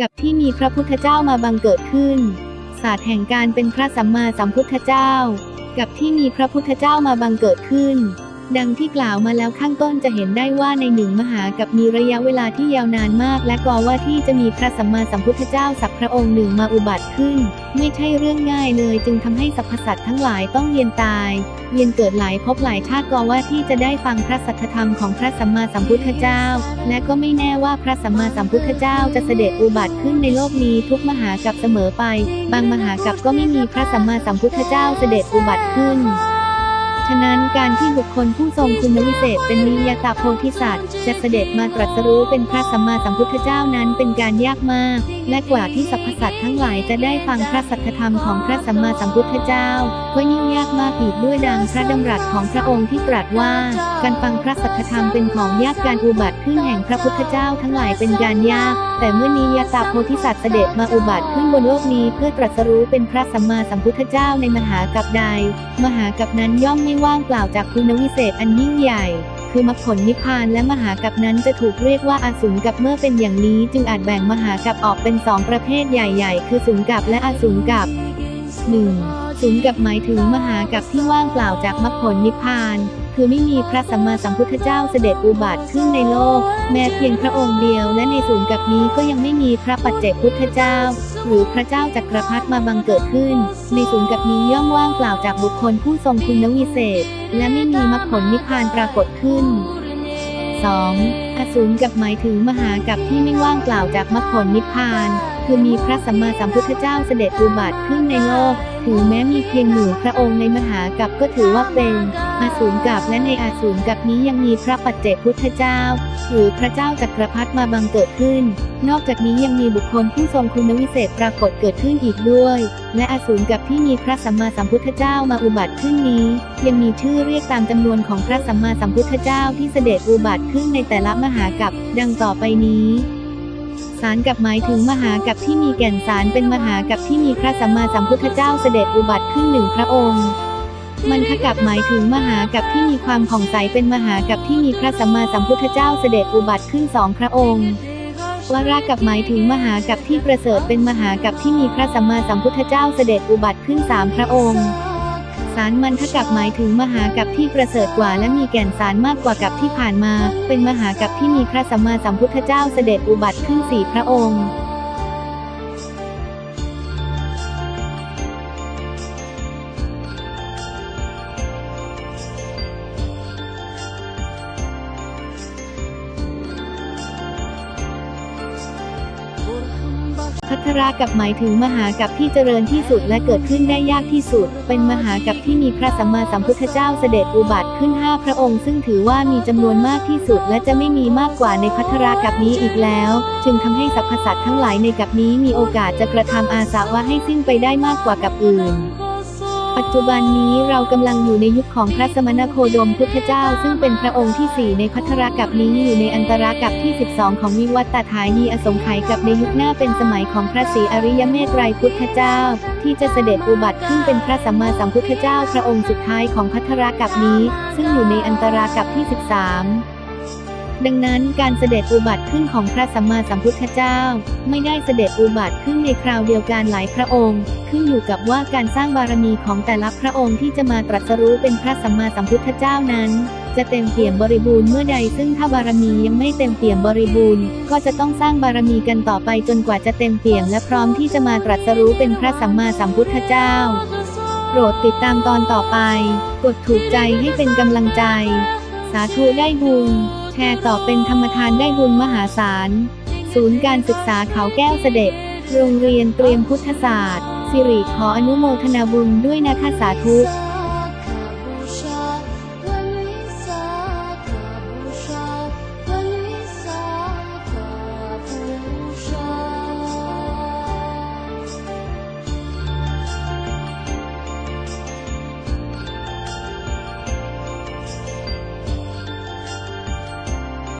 กับที่มีพระพุทธเจ้ามาบังเกิดขึ้น ศาสตร์แห่งการเป็นพระสัมมาสัมพุทธเจ้า กับที่มีพระพุทธเจ้ามาบังเกิดขึ้น ดังที่กล่าวมาแล้วข้างต้นจะเห็นได้ว่าในหนึ่งมหากับมีระยะเวลาที่ยาวนานมาก และก่อว่าที่จะมีพระสัมมาสัมพุทธเจ้าสักพระองค์หนึ่งมาอุบัติขึ้น ไม่ใช่เรื่องง่ายเลยจึงทำให้สรรพสัตว์ทั้งหลายต้องเวียนตายเวียนเกิดหลายภพหลายชาติก่อว่าที่จะได้ฟังพระสัทธรรมของพระสัมมาสัมพุทธเจ้า และก็ไม่แน่ว่าพระสัมมาสัมพุทธเจ้าจะเสด็จอุบัติขึ้นในโลกนี้ทุกมหากับเสมอไป บางมหากับก็ไม่มีพระสัมมาสัมพุทธเจ้าเสด็จอุบัติขึ้น นั้นการที่บุคคลผู้ทรงคุณวิเศษเป็นนิยตาโพธิสัตว์จะเสด็จมาตรัสรู้เป็นพระสัมมาสัมพุทธเจ้านั้นเป็นการยากมาก และกว่าที่สรรพสัตว์ทั้งหลายจะได้ฟังพระสัทธรรมของพระสัมมาสัมพุทธเจ้าก็ยิ่งยากมากอีกด้วยดังพระดำรัสของพระองค์ที่ตรัสว่า การฟังพระสัทธธรรมเป็นของยากการอุบัติขึ้นแห่งพระพุทธเจ้าทั้งหลายเป็นการยาก แต่เมื่อนิยตาโพธิสัตว์เสด็จมาอุบัติขึ้นบนโลกนี้เพื่อตรัสรู้เป็นพระสัมมาสัมพุทธเจ้าในมหากัปใด มหากัปนั้นย่อมไม่ว่างเปล่าจากคุณวิเศษอันยิ่งใหญ่ คือมรรคผลนิพพานและมหากัปนั้นจะถูกเรียกว่าอาสุนกับเมื่อเป็นอย่างนี้ จึงอาจแบ่งมหากัปออกเป็นสองประเภทใหญ่ ๆ คือสุนกับและอาสุนกับ 1. สุนกับหมายถึงมหากับที่ว่างเปล่าจากมรรคผลนิพพาน คือไม่มีพระสัมมาสัมพุทธเจ้าเสด็จอุบัติขึ้นในโลก แม้เพียงพระองค์เดียวและในศูนย์กับนี้ก็ยังไม่มีพระปัจเจกพุทธเจ้า หรือพระเจ้าจักรพรรดิมาบังเกิดขึ้น ในศูนย์กับนี้ย่อมว่างเปล่าจากบุคคลผู้ทรงคุณวิเศษ และไม่มีมรรคผลนิพพานปรากฏขึ้น 2. อสูรกับหมายถึงมหากับที่ไม่ว่างเปล่าจากมรรคผลนิพพาน คือมีพระสัมมาสัมพุทธเจ้าเสด็จอุบัติขึ้นในโลกถึงแม้มีเพียงหนึ่งพระองค์ในมหากับก็ถือว่าเป็นอาสูรกับและในอาสูรกับนี้ยังมีพระปัจเจกพุทธเจ้า หรือพระเจ้าจักรพรรดิมาบังเกิดขึ้น นอกจากนี้ยังมีบุคคลผู้ทรงคุณวิเศษปรากฏเกิดขึ้นอีกด้วย และอาสูรกับที่มีพระสัมมาสัมพุทธเจ้ามาอุบัติขึ้นนี้ ยังมีชื่อเรียกตามจำนวนของพระสัมมาสัมพุทธเจ้าที่เสด็จอุบัติขึ้นในแต่ละมหากับดังต่อไปนี้ สารกับหมายถึงมหากับที่มีแก่นสารเป็นมหากับที่มีพระสัมมาสัมพุทธเจ้าเสด็จอุบัติขึ้นหนึ่งพระองค์มันทกับหมายถึงมหากับที่มีความผ่องใสเป็นมหากับที่มีพระสัมมาสัมพุทธเจ้าเสด็จอุบัติขึ้นสองพระองค์วรากับหมายถึงมหากับที่ประเสริฐเป็นมหากับที่มีพระสัมมาสัมพุทธเจ้าเสด็จอุบัติขึ้นสามพระองค์ สารมันทกับหมายถึงมหากับที่ประเสริฐกว่า และมีแก่นสารมากกว่ากับที่ผ่านมา เป็นมหากับที่มีพระสัมมาสัมพุทธเจ้าเสด็จอุบัติขึ้นสี่พระองค์ พัทรากับหมายถึงมหากับที่เจริญที่สุดและเกิดขึ้นได้ยากที่สุด เป็นมหากับที่มีพระสัมมาสัมพุทธเจ้าเสด็จอุบัติขึ้นห้าพระองค์ ซึ่งถือว่ามีจำนวนมากที่สุด และจะไม่มีมากกว่าในพัทรากับนี้อีกแล้ว จึงทำให้สรรพสัตว์ทั้งหลายในกับนี้มีโอกาสจะกระทำอาสาวะให้สิ้นไปได้มากกว่ากับอื่น ปัจจุบันนี้เรากำลังอยู่ในยุคของพระสมณโคดมพุทธเจ้า ซึ่งเป็นพระองค์ที่ 4 ในพัทรากับนี้อยู่ในอันตรากับที่ 12 ของวิวัตตถายีอสงไขยกับในยุคหน้าเป็นสมัยของพระศรีอริยเมตไตรพุทธเจ้า ที่จะเสด็จอุบัติขึ้นเป็นพระสัมมาสัมพุทธเจ้าพระองค์สุดท้ายของพัทรากับนี้ ซึ่งอยู่ในอันตรากับที่ 13 ดังนั้นการเสด็จอุบัติขึ้นของพระสัมมาสัมพุทธเจ้า ไม่ได้เสด็จอุบัติขึ้นในคราวเดียวกันหลายพระองค์ ขึ้นอยู่กับว่าการสร้างบารมีของแต่ละพระองค์ที่จะมาตรัสรู้เป็นพระสัมมาสัมพุทธเจ้านั้น จะเต็มเปี่ยมบริบูรณ์เมื่อใดซึ่งถ้าบารมียังไม่เต็มเปี่ยมบริบูรณ์ก็จะต้องสร้างบารมีกันต่อไปจนกว่าจะเต็มเปี่ยมและพร้อมที่จะมาตรัสรู้เป็นพระสัมมาสัมพุทธเจ้าโปรดติดตามตอนต่อไป กดถูกใจให้เป็นกำลังใจ สาธุได้บุญ แชร์ต่อเป็นธรรมทานได้บุญมหาศาล ศูนย์การศึกษาเขาแก้วเสด็จ โรงเรียนเตรียมพุทธศาสตร์ สิริขออนุโมทนาบุญด้วยนะคะสาธุ